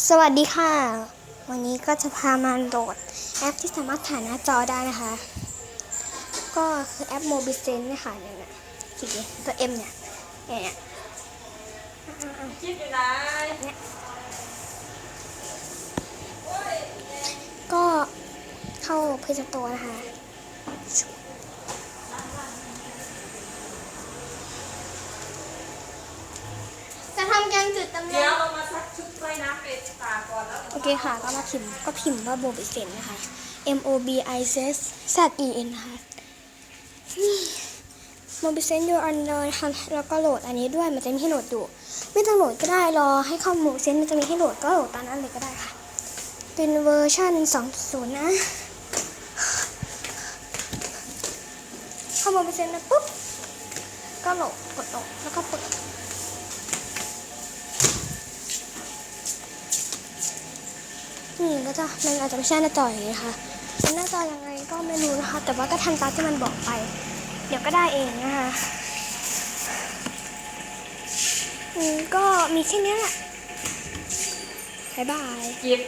สวัสดีค่ะ วันนี้ก็จะพามาโหลดแอปที่สามารถถ่ายหน้าจอได้นะคะ ก็คือแอป m o b i s e n เนี่ค่ะเนี่ยนะสีตัว M เนี่ยเนี่ยคิดอยู่ไหนก็เข้า Play Store นะคะจะทำแกงจืดตำลึง เรามาซักชุดว่ายน้ำไปตากก่อนแล้วโอเคค่ะก็มาพิมพ์ก็พิมพ์ว่า m o b i s e n นะคะ M O B I S S Z E N นะคะโมบิเซนยูอันเลยค่ะแล้วก็โหลดอันนี้ด้วยมันจะมีให้โหลดอยู่ไม่ต้องโหลดก็ได้รอให้เข้าโมบิเซนมันจะมีให้โหลดก็โหลดตอนนั้นเลยก็ได้ค่ะ เป็นเวอร์ชัน2.0 นะเข้าโมบิเซนนะปุ๊บก็โหลดกดโหลดแล้วก็เปิด นี่ก็จะมันอาจจะไม่ใช่หน้าจออย่างนี้ค่ะเป็นหน้าจอยังไงก็ไม่รู้นะคะ แต่ว่าก็ทำตามที่มันบอกไป เดี๋ยวก็ได้เองนะคะอืมก็มีแค่นี้แหละบ๊ายบายจิบ